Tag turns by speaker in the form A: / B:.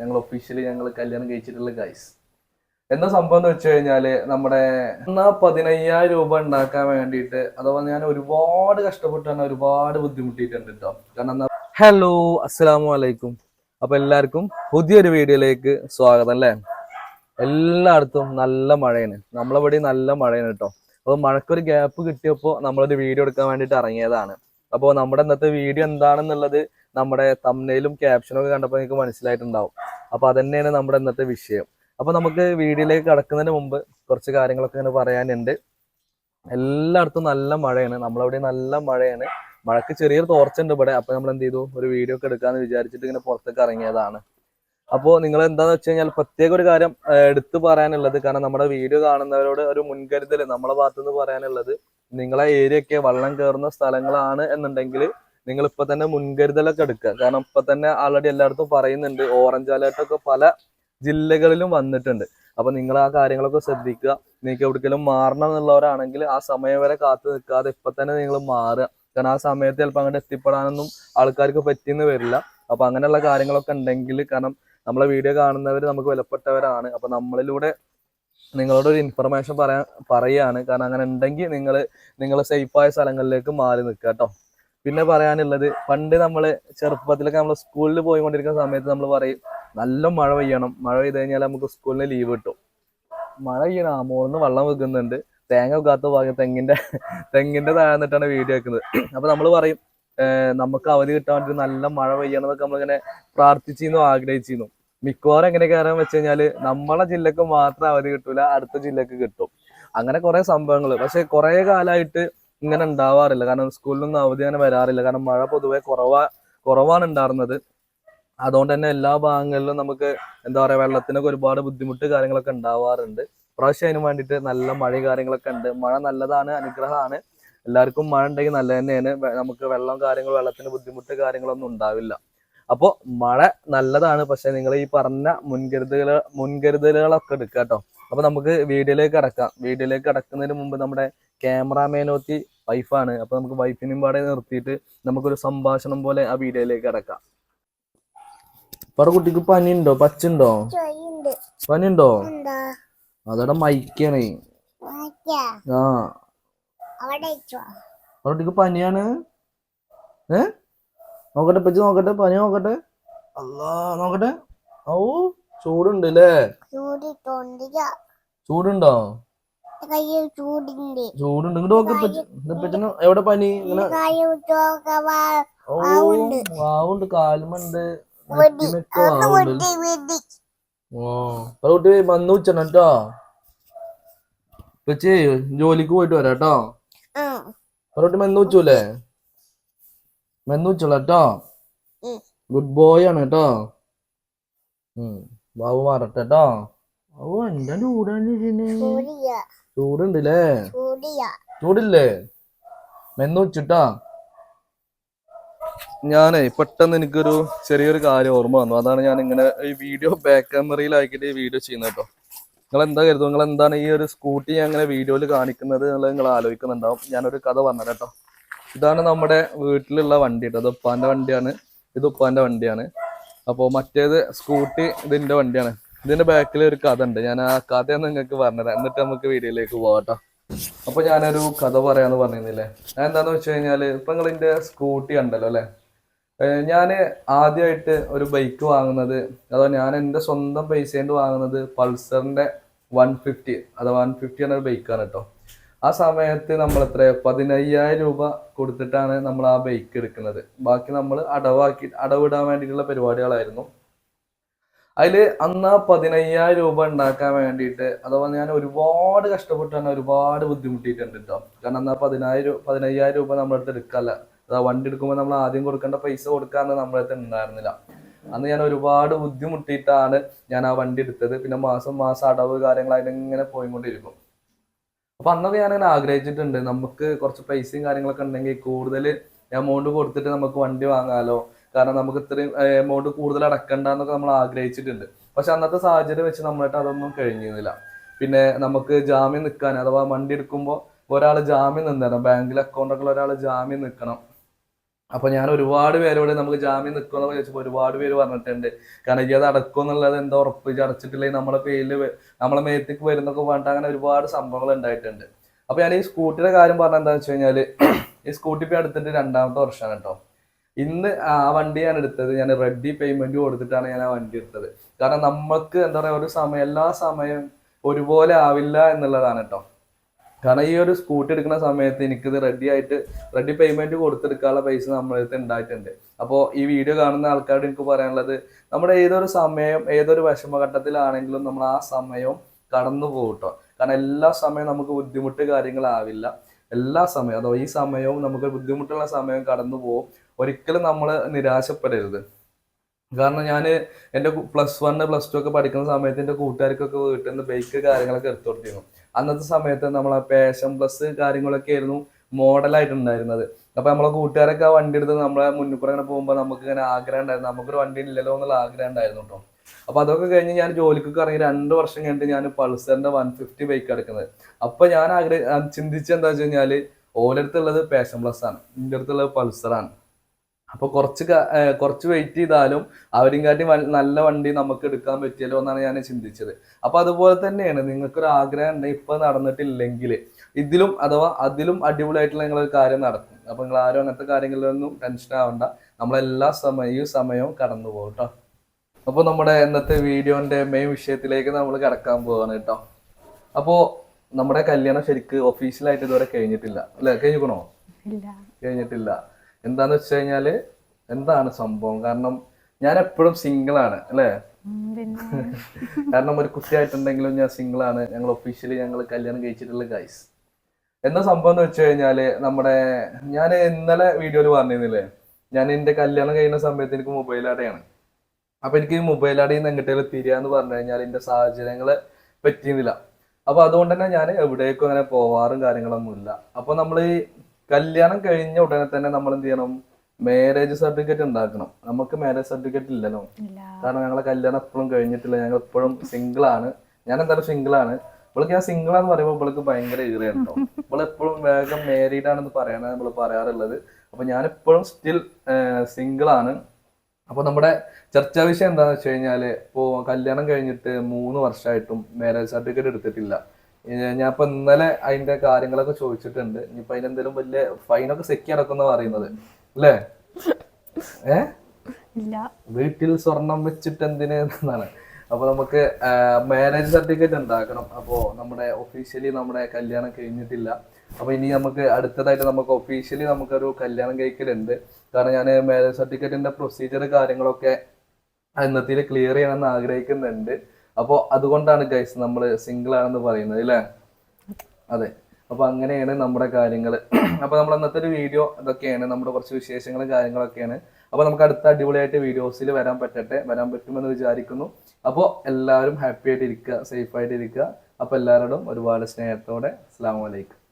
A: ഞങ്ങൾ ഒഫീഷ്യലി ഞങ്ങൾ കല്യാണം കഴിച്ചിട്ടുള്ള ഗൈസ് എന്താ സംഭവം എന്ന് വെച്ച് കഴിഞ്ഞാൽ നമ്മുടെ എന്നാ പതിനയ്യായിരം രൂപ ഉണ്ടാക്കാൻ വേണ്ടിയിട്ട് അഥവാ ഞാൻ ഒരുപാട് കഷ്ടപ്പെട്ടാണ് ഒരുപാട് ബുദ്ധിമുട്ടിയിട്ടുണ്ട് കേട്ടോ കാരണം ഹലോ അസ്സലാമു അലൈക്കും. അപ്പൊ എല്ലാവർക്കും പുതിയൊരു വീഡിയോയിലേക്ക് സ്വാഗതം അല്ലേ? എല്ലായിടത്തും നല്ല മഴയാണ്. നമ്മളിവിടെ നല്ല മഴയാണ് കേട്ടോ അപ്പോൾ മഴക്കൊരു ഗ്യാപ്പ് കിട്ടിയപ്പോൾ നമ്മളൊരു വീഡിയോ എടുക്കാൻ വേണ്ടിയിട്ട് ഇറങ്ങിയതാണ്. അപ്പോൾ നമ്മുടെ ഇന്നത്തെ വീഡിയോ എന്താണെന്നുള്ളത് നമ്മുടെ തമ്മനയിലും ക്യാപ്ഷനും ഒക്കെ കണ്ടപ്പോൾ നിങ്ങൾക്ക് മനസ്സിലായിട്ടുണ്ടാവും. അപ്പോൾ അതന്നെയാണ് നമ്മുടെ ഇന്നത്തെ വിഷയം. അപ്പോൾ നമുക്ക് വീഡിയോയിലേക്ക് കടക്കുന്നതിന് മുമ്പ് കുറച്ച് കാര്യങ്ങളൊക്കെ ഇങ്ങനെ പറയാനുണ്ട്. എല്ലായിടത്തും നല്ല മഴയാണ്. നമ്മളവിടെ നല്ല മഴയാണ്. മഴക്ക് ചെറിയൊരു തോർച്ചുണ്ട് ഇവിടെ. അപ്പൊ നമ്മൾ എന്ത് ചെയ്തു? ഒരു വീഡിയോ ഒക്കെ എടുക്കാന്ന് വിചാരിച്ചിട്ട് ഇങ്ങനെ പുറത്തേക്ക് ഇറങ്ങിയതാണ്. അപ്പോൾ നിങ്ങൾ എന്താന്ന് വെച്ച് കഴിഞ്ഞാൽ പ്രത്യേക ഒരു കാര്യം എടുത്തു പറയാനുള്ളത്. കാരണം നമ്മുടെ വീഡിയോ കാണുന്നവരോട് ഒരു മുൻകരുതൽ നമ്മളെ ഭാഗത്തുനിന്ന് പറയാനുള്ളത് നിങ്ങളെ ഏരിയ ഒക്കെ വെള്ളം കയറുന്ന സ്ഥലങ്ങളാണ് എന്നുണ്ടെങ്കിൽ നിങ്ങൾ ഇപ്പൊ തന്നെ മുൻകരുതലൊക്കെ എടുക്കുക. കാരണം ഇപ്പൊ തന്നെ ആൾറെഡി എല്ലായിടത്തും പറയുന്നുണ്ട് ഓറഞ്ച് അലേർട്ട് ഒക്കെ പല ജില്ലകളിലും വന്നിട്ടുണ്ട്. അപ്പൊ നിങ്ങൾ ആ കാര്യങ്ങളൊക്കെ ശ്രദ്ധിക്കുക. നിങ്ങൾക്ക് എവിടേക്കെങ്കിലും മാറണം എന്നുള്ളവരാണെങ്കിൽ ആ സമയം വരെ കാത്തു നിൽക്കാതെ ഇപ്പൊ തന്നെ നിങ്ങൾ മാറുക. കാരണം ആ സമയത്ത് ചിലപ്പോൾ അങ്ങോട്ട് എത്തിപ്പെടാനൊന്നും ആൾക്കാർക്ക് പറ്റിയെന്ന് വരില്ല. അപ്പൊ അങ്ങനെയുള്ള കാര്യങ്ങളൊക്കെ ഉണ്ടെങ്കിൽ കാരണം നമ്മളെ വീഡിയോ കാണുന്നവർ നമുക്ക് വിലപ്പെട്ടവരാണ്. അപ്പൊ നമ്മളിലൂടെ നിങ്ങളോട് ഒരു ഇൻഫർമേഷൻ പറയാൻ പറയാണ് കാരണം അങ്ങനെ ഉണ്ടെങ്കിൽ നിങ്ങൾ നിങ്ങൾ സേഫായ സ്ഥലങ്ങളിലേക്ക് മാറി നിൽക്കുക കേട്ടോ. പിന്നെ പറയാനുള്ളത് പണ്ട് നമ്മൾ ചെറുപ്പത്തിലൊക്കെ നമ്മൾ സ്കൂളിൽ പോയിക്കൊണ്ടിരിക്കുന്ന സമയത്ത് നമ്മൾ പറയും നല്ല മഴ പെയ്യണം. മഴ പെയ്ത് കഴിഞ്ഞാൽ നമുക്ക് സ്കൂളിന് ലീവ് കിട്ടും. മഴ പെയ്യണം ആ മോളിന്ന് വെള്ളം വെക്കുന്നുണ്ട്. തേങ്ങ വെക്കാത്ത ഭാഗം തെങ്ങിന്റെ തെങ്ങിന്റെ താഴ്ന്നിട്ടാണ് വീഡിയോ വെക്കുന്നത്. അപ്പൊ നമ്മൾ പറയും നമുക്ക് അവധി കിട്ടാൻ വേണ്ടി നല്ല മഴ പെയ്യണം എന്നൊക്കെ നമ്മളിങ്ങനെ പ്രാർത്ഥിച്ചിരുന്നു ആഗ്രഹിച്ചിരുന്നു. മിക്കവാറും എങ്ങനെ കയറാൻ വെച്ച് കഴിഞ്ഞാൽ നമ്മളെ ജില്ലക്ക് മാത്രം അവധി കിട്ടൂല അടുത്ത ജില്ലക്ക് കിട്ടും. അങ്ങനെ കുറെ സംഭവങ്ങൾ പക്ഷെ കുറെ കാലമായിട്ട് ഇങ്ങനെ ഉണ്ടാവാറില്ല. കാരണം സ്കൂളിലൊന്നും അവധി അങ്ങനെ വരാറില്ല. കാരണം മഴ പൊതുവെ കുറവാ കുറവാണ് ഉണ്ടായിരുന്നത് അതുകൊണ്ട് തന്നെ എല്ലാ ഭാഗങ്ങളിലും നമുക്ക് എന്താ പറയാ വെള്ളത്തിനൊക്കെ ഒരുപാട് ബുദ്ധിമുട്ട് കാര്യങ്ങളൊക്കെ ഉണ്ടാവാറുണ്ട്. പ്രാവശ്യം അതിന് വേണ്ടിയിട്ട് നല്ല മഴ കാര്യങ്ങളൊക്കെ ഉണ്ട്. മഴ നല്ലതാണ് അനുഗ്രഹമാണ്. എല്ലാവർക്കും മഴ ഉണ്ടെങ്കിൽ നല്ല തന്നെയാണ്. നമുക്ക് വെള്ളം കാര്യങ്ങൾ വെള്ളത്തിന് ബുദ്ധിമുട്ട് കാര്യങ്ങളൊന്നും ഉണ്ടാവില്ല. അപ്പോൾ മഴ നല്ലതാണ്. പക്ഷെ നിങ്ങൾ ഈ പറഞ്ഞ മുൻകരുതലുകൾ മുൻകരുതലുകളൊക്കെ എടുക്കുക കേട്ടോ അപ്പൊ നമുക്ക് വീഡിയോയിലേക്ക് അടക്കാം വീഡിയോയിലേക്ക് അടക്കുന്നതിന് മുമ്പ് നമ്മുടെ ക്യാമറാമാനോത്തി വൈഫാണ് അപ്പൊ നമുക്ക് വൈഫിനും പാടെ നിർത്തിയിട്ട് നമുക്കൊരു സംഭാഷണം പോലെ ആ വീഡിയോയിലേക്ക് അടക്കാം പറ കുട്ടിക്ക് പനിയുണ്ടോ? പച്ചുണ്ടോ? പനിയുണ്ടോ. അതവിടെ മൈക്കാണ് ആ. കുട്ടിക്ക് പനിയാണ്. ഏ? നോക്കട്ടെ പച്ച നോക്കട്ടെ പനി നോക്കട്ടെ. അല്ലാ നോക്കട്ടെ. ഓ ചൂടുണ്ട് അല്ലേ ചൂടുണ്ടോ?
B: ചൂടുണ്ട്.
A: ഇങ്ങോട്ട് എവിടെ പനി? ഇങ്ങനെ
B: വാവുണ്ട്.
A: കാലുമുണ്ട് ഓ കുട്ടി വന്ന് ഉച്ചണം കേട്ടോ പച്ചേ ജോലിക്ക് പോയിട്ട് വരാം കേട്ടോ
B: ആ.
A: മെന്ന് വെച്ചൂലേ മെന്നു വെച്ചോളാം കേട്ടോ ഗുഡ് ബോയ് ആണ് കേട്ടോ ഉം. ബാബു മാറട്ടെ കേട്ടോ ഓ എന്താ ചൂടാണ് ചൂടുണ്ടല്ലേ? ചൂടില്ലേ. മെന്നു വെച്ചിട്ടാ ഞാനേ പെട്ടെന്ന് എനിക്കൊരു ചെറിയൊരു കാര്യം ഓർമ്മ വന്നു. അതാണ് ഞാൻ ഇങ്ങനെ ഈ വീഡിയോ ബാക്ക് ക്യാമറയിലാക്കിയിട്ട് ഈ വീഡിയോ ചെയ്യുന്നത് കേട്ടോ. നിങ്ങൾ എന്താ കരുതും നിങ്ങൾ എന്താണ് ഈ ഒരു സ്കൂട്ടി ഞാൻ അങ്ങനെ വീഡിയോയിൽ കാണിക്കുന്നത് എന്നുള്ളത് നിങ്ങൾ ആലോചിക്കുന്നുണ്ടാവും. ഞാനൊരു കഥ പറഞ്ഞത് കേട്ടോ. ഇതാണ് നമ്മുടെ വീട്ടിലുള്ള വണ്ടി കേട്ടോ. ഇത് ഉപ്പാന്റെ വണ്ടിയാണ്. ഇത് ഉപ്പാന്റെ വണ്ടിയാണ്. അപ്പോൾ മറ്റേത് സ്കൂട്ടി ഇതിന്റെ വണ്ടിയാണ്. ഇതിന്റെ ബാക്കിൽ ഒരു കഥ ഉണ്ട് ഞാൻ ആ കഥ നിങ്ങൾക്ക് പറഞ്ഞുതരാം. എന്നിട്ട് നമുക്ക് വീഡിയോയിലേക്ക് പോകട്ടോ കേട്ടോ അപ്പൊ ഞാനൊരു കഥ പറയാന്ന് പറഞ്ഞില്ലേ ഞാൻ എന്താന്ന് വെച്ച് കഴിഞ്ഞാൽ ഇപ്പൊ നിങ്ങൾ ഇതിന്റെ സ്കൂട്ടി ഉണ്ടല്ലോ അല്ലെ ഞാൻ ആദ്യമായിട്ട് ഒരു ബൈക്ക് വാങ്ങുന്നത് അഥവാ ഞാൻ എന്റെ സ്വന്തം പൈസ കൊണ്ട് വാങ്ങുന്നത് പൾസറിന്റെ വൺ ഫിഫ്റ്റി അഥവാ വൺ ഫിഫ്റ്റി എന്ന ഒരു ബൈക്കാണ് കേട്ടോ ആ സമയത്ത് നമ്മൾ എത്ര പതിനയ്യായിരം രൂപ കൊടുത്തിട്ടാണ് നമ്മൾ ആ ബൈക്ക് എടുക്കുന്നത്. ബാക്കി നമ്മൾ അടവാക്കി അടവിടാൻ വേണ്ടിയിട്ടുള്ള പരിപാടികളായിരുന്നു. അതിൽ അന്ന് പതിനയ്യായിരം രൂപ ഉണ്ടാക്കാൻ വേണ്ടിയിട്ട് അഥവാ ഞാൻ ഒരുപാട് കഷ്ടപ്പെട്ടാണ് ഒരുപാട് ബുദ്ധിമുട്ടിയിട്ടുണ്ട് കേട്ടോ കാരണം ആ പതിനായിരം പതിനയ്യായിരം രൂപ നമ്മുടെ അടുത്ത് എടുക്കല്ല. അതാ വണ്ടി എടുക്കുമ്പോൾ നമ്മൾ ആദ്യം കൊടുക്കേണ്ട പൈസ കൊടുക്കാന്ന് നമ്മുടെ അടുത്ത് ഉണ്ടായിരുന്നില്ല. അന്ന് ഞാൻ ഒരുപാട് ബുദ്ധിമുട്ടിയിട്ടാണ് ഞാൻ ആ വണ്ടി എടുത്തത്. പിന്നെ മാസം മാസം അടവ് കാര്യങ്ങളായിട്ട് ഇങ്ങനെ പോയിക്കൊണ്ടിരിക്കും. അപ്പൊ അന്നൊക്കെ ഞാൻ അങ്ങനെ ആഗ്രഹിച്ചിട്ടുണ്ട്. നമുക്ക് കുറച്ച് പൈസയും കാര്യങ്ങളൊക്കെ ഉണ്ടെങ്കിൽ കൂടുതൽ എമൗണ്ട് കൊടുത്തിട്ട് നമുക്ക് വണ്ടി വാങ്ങാലോ. കാരണം നമുക്ക് ഇത്രയും എമൗണ്ട് കൂടുതൽ അടക്കണ്ട എന്നൊക്കെ നമ്മൾ ആഗ്രഹിച്ചിട്ടുണ്ട്. പക്ഷെ അന്നത്തെ സാഹചര്യം വെച്ച് നമ്മളായിട്ട് അതൊന്നും കഴിഞ്ഞിരുന്നില്ല. പിന്നെ നമുക്ക് ജാമ്യം നിൽക്കാൻ അഥവാ വണ്ടി എടുക്കുമ്പോൾ ഒരാൾ ജാമ്യം നിന്നേരം ബാങ്കിൽ അക്കൗണ്ടൊക്കെ ഒരാൾ ജാമ്യം നിൽക്കണം. അപ്പൊ ഞാൻ ഒരുപാട് പേരോട് നമുക്ക് ജാമ്യം നിൽക്കുമെന്ന് ചോദിച്ചപ്പോൾ ഒരുപാട് പേര് പറഞ്ഞിട്ടുണ്ട്. കാരണം ഈ അത് എന്നുള്ളത് എന്താ ഉറപ്പ്? അടച്ചിട്ടില്ലെങ്കിൽ നമ്മളെ പേരിൽ നമ്മളെ മേത്തേക്ക് വരുന്നൊക്കെ പറഞ്ഞിട്ട് അങ്ങനെ ഒരുപാട് സംഭവങ്ങൾ ഉണ്ടായിട്ടുണ്ട്. അപ്പൊ ഞാൻ ഈ സ്കൂട്ടിയുടെ കാര്യം പറഞ്ഞ എന്താ വെച്ച് കഴിഞ്ഞാൽ ഈ സ്കൂട്ടി ഇപ്പൊ അടുത്തിട്ട് രണ്ടാമത്തെ വർഷമാണ് കേട്ടോ. ഇന്ന് ആ വണ്ടി ഞാൻ എടുത്തത് ഞാൻ റെഡി പേയ്മെന്റ് കൊടുത്തിട്ടാണ് ഞാൻ ആ വണ്ടി എടുത്തത്. കാരണം നമുക്ക് എന്താ പറയാ ഒരു സമയം എല്ലാ സമയം ഒരുപോലെ ആവില്ല എന്നുള്ളതാണ് കേട്ടോ കാരണം ഈ ഒരു സ്കൂട്ടി എടുക്കുന്ന സമയത്ത് എനിക്കിത് റെഡി ആയിട്ട് റെഡി പേയ്മെന്റ് കൊടുത്തെടുക്കാനുള്ള പൈസ നമ്മളടുത്ത് ഉണ്ടായിട്ടുണ്ട് അപ്പോൾ ഈ വീഡിയോ കാണുന്ന ആൾക്കാരോട് എനിക്ക് പറയാനുള്ളത് നമ്മുടെ ഏതൊരു സമയം ഏതൊരു വിഷമഘട്ടത്തിലാണെങ്കിലും നമ്മൾ ആ സമയവും കടന്നു പോകട്ടോ കേട്ടോ കാരണം എല്ലാ സമയവും നമുക്ക് ബുദ്ധിമുട്ട് കാര്യങ്ങളാവില്ല. എല്ലാ സമയവും അതോ ഈ സമയവും നമുക്ക് ബുദ്ധിമുട്ടുള്ള സമയം കടന്നു പോകും. ഒരിക്കലും നമ്മൾ നിരാശപ്പെടരുത്. കാരണം ഞാൻ എന്റെ പ്ലസ് വണ് പ്ലസ് ടു ഒക്കെ പഠിക്കുന്ന സമയത്ത് എന്റെ കൂട്ടുകാർക്കൊക്കെ വീട്ടിൽ നിന്ന് ബൈക്ക് കാര്യങ്ങളൊക്കെ എടുത്തു അന്നത്തെ സമയത്ത് നമ്മളെ പേഷൻ പ്ലസ് കാര്യങ്ങളൊക്കെ ആയിരുന്നു മോഡലായിട്ടുണ്ടായിരുന്നത്. അപ്പൊ നമ്മളെ കൂട്ടുകാരൊക്കെ ആ വണ്ടി എടുത്ത് നമ്മളെ മുന്നിപ്പുറം ഇങ്ങനെ പോകുമ്പോൾ നമുക്ക് ഇങ്ങനെ ആഗ്രഹം ഉണ്ടായിരുന്നു. നമുക്കൊരു വണ്ടി ഇല്ലല്ലോ എന്നുള്ള ആഗ്രഹം ഉണ്ടായിരുന്നു കേട്ടോ. അപ്പൊ അതൊക്കെ കഴിഞ്ഞ് ഞാൻ ജോലിക്കൊക്കെ ഇറങ്ങി രണ്ട് വർഷം കഴിഞ്ഞിട്ട് ഞാൻ പൾസറിന്റെ വൺ ഫിഫ്റ്റി ബൈക്ക് എടുക്കുന്നത്. അപ്പൊ ഞാൻ ആഗ്രഹ ചിന്തിച്ചെന്താ വെച്ച് കഴിഞ്ഞാൽ ഓരടുത്തുള്ളത് പാഷൻ പ്ലസ് ആണ്. എന്റെ അടുത്തുള്ളത് പൾസറാണ് അപ്പൊ കുറച്ച് കുറച്ച് വെയിറ്റ് ചെയ്താലും അവരും കാട്ടി നല്ല വണ്ടി നമുക്ക് എടുക്കാൻ പറ്റിയല്ലോ എന്നാണ് ഞാൻ ചിന്തിച്ചത്. അപ്പൊ അതുപോലെ തന്നെയാണ് നിങ്ങൾക്കൊരു ആഗ്രഹം ഉണ്ടെങ്കിൽ ഇപ്പൊ നടന്നിട്ടില്ലെങ്കിൽ ഇതിലും അഥവാ അതിലും അടിപൊളിയായിട്ടുള്ള നിങ്ങളൊരു കാര്യം നടക്കും. അപ്പൊ നിങ്ങൾ ആരും അങ്ങനത്തെ കാര്യങ്ങളിലൊന്നും ടെൻഷൻ ആവണ്ട. നമ്മളെല്ലാ സമയം ഈ സമയവും കടന്നു പോകും കേട്ടോ അപ്പൊ നമ്മുടെ ഇന്നത്തെ വീഡിയോന്റെ മെയിൻ വിഷയത്തിലേക്ക് നമ്മൾ കടക്കാൻ പോവാണ് കേട്ടോ അപ്പോ നമ്മുടെ കല്യാണം ശരിക്ക് ഒഫീഷ്യലായിട്ട് ഇതുവരെ കഴിഞ്ഞിട്ടില്ല. അല്ലെ? കഴിഞ്ഞിക്കണോ? കഴിഞ്ഞിട്ടില്ല. എന്താന്ന് വെച്ച് കഴിഞ്ഞാൽ എന്താണ് സംഭവം? കാരണം ഞാൻ എപ്പോഴും സിംഗിൾ ആണ് അല്ലേ? കാരണം ഒരു കുട്ടിയായിട്ടുണ്ടെങ്കിലും ഞാൻ സിംഗിൾ ആണ്. ഞങ്ങൾ ഒഫീഷ്യലി ഞങ്ങൾ കല്യാണം കഴിച്ചിട്ടുള്ള ഗൈസ് എന്താ സംഭവം എന്ന് വെച്ച് കഴിഞ്ഞാൽ നമ്മുടെ ഞാൻ ഇന്നലെ വീഡിയോയിൽ പറഞ്ഞിരുന്നില്ലേ? ഞാൻ എന്റെ കല്യാണം കഴിയുന്ന സമയത്ത് എനിക്ക് മൊബൈൽ അടയാണ്. അപ്പൊ എനിക്ക് മൊബൈൽ അടയിൽ നിന്ന് എങ്ങോട്ടേലും തിരിയാന്ന് പറഞ്ഞു കഴിഞ്ഞാൽ എന്റെ സാഹചര്യങ്ങൾ പറ്റിയിരുന്നില്ല. അപ്പൊ അതുകൊണ്ട് തന്നെ ഞാൻ എവിടേക്കും അങ്ങനെ പോവാറും കാര്യങ്ങളൊന്നും ഇല്ല അപ്പൊ നമ്മൾ ഈ കല്യാണം കഴിഞ്ഞ ഉടനെ തന്നെ നമ്മൾ എന്ത് ചെയ്യണം? മാരേജ് സർട്ടിഫിക്കറ്റ് ഉണ്ടാക്കണം. നമുക്ക് മാരേജ് സർട്ടിഫിക്കറ്റ് ഇല്ലല്ലോ. കാരണം ഞങ്ങളെ കല്യാണം എപ്പോഴും കഴിഞ്ഞിട്ടില്ല. ഞങ്ങൾ എപ്പോഴും സിംഗിൾ ആണ്. ഞാൻ എന്തായാലും സിംഗിൾ ആണ്. ഇവൾക്ക് ഞാൻ സിംഗിൾ ആണെന്ന് പറയുമ്പോൾ ഇവൾക്ക് ഭയങ്കര ഈറയാണ് കേട്ടോ എപ്പോഴും വേഗം മാരീഡ് ആണെന്ന് പറയണ നമ്മൾ പറയാറുള്ളത്. അപ്പൊ ഞാൻ എപ്പോഴും സ്റ്റിൽ സിംഗിൾ ആണ്. അപ്പൊ നമ്മുടെ ചർച്ചാ വിഷയം എന്താണെന്ന് വെച്ച് കഴിഞ്ഞാൽ ഇപ്പോ കല്യാണം കഴിഞ്ഞിട്ട് മൂന്ന് വർഷമായിട്ടും മാരേജ് സർട്ടിഫിക്കറ്റ് എടുത്തിട്ടില്ല. ഞാൻ ഇപ്പൊ ഇന്നലെ അതിന്റെ കാര്യങ്ങളൊക്കെ ചോദിച്ചിട്ടുണ്ട്. ഇനിയിപ്പോ അതിനെന്തെങ്കിലും വലിയ ഫൈനൊക്കെ സെക്കി നടക്കുന്ന പറയുന്നത്. അല്ലേ?
C: ഏ?
A: വീട്ടിൽ സ്വർണം വെച്ചിട്ട് എന്തിന് എന്നാണ്. അപ്പൊ നമുക്ക് മാരേജ് സർട്ടിഫിക്കറ്റ് ഉണ്ടാക്കണം. അപ്പോ നമ്മുടെ ഒഫീഷ്യലി നമ്മുടെ കല്യാണം കഴിഞ്ഞിട്ടില്ല. അപ്പൊ ഇനി നമുക്ക് അടുത്തതായിട്ട് നമുക്ക് ഒഫീഷ്യലി നമുക്കൊരു കല്യാണം കഴിക്കലുണ്ട്. കാരണം ഞാൻ മാരേജ് സർട്ടിഫിക്കറ്റിന്റെ പ്രൊസീജിയർ കാര്യങ്ങളൊക്കെ ഇന്നത്തിൽ ക്ലിയർ ചെയ്യണമെന്ന് ആഗ്രഹിക്കുന്നുണ്ട്. അപ്പോൾ അതുകൊണ്ടാണ് ഗൈസ് നമ്മൾ സിംഗിൾ ആണെന്ന് പറയുന്നത് അല്ലേ അതെ. അപ്പൊ അങ്ങനെയാണ് നമ്മുടെ കാര്യങ്ങൾ അപ്പൊ നമ്മൾ അന്നത്തെ ഒരു വീഡിയോ ഇതൊക്കെയാണ്. നമ്മുടെ കുറച്ച് വിശേഷങ്ങളും കാര്യങ്ങളൊക്കെയാണ്. അപ്പൊ നമുക്ക് അടുത്ത അടിപൊളിയായിട്ട് വീഡിയോസിൽ വരാൻ പറ്റട്ടെ. വരാൻ പറ്റുമെന്ന് വിചാരിക്കുന്നു. അപ്പോൾ എല്ലാവരും ഹാപ്പി ആയിട്ട് ഇരിക്കുക സേഫ് ആയിട്ട് ഇരിക്കുക. അപ്പൊ എല്ലാവരോടും ഒരുപാട് സ്നേഹത്തോടെ അസ്സാം വലൈക്കും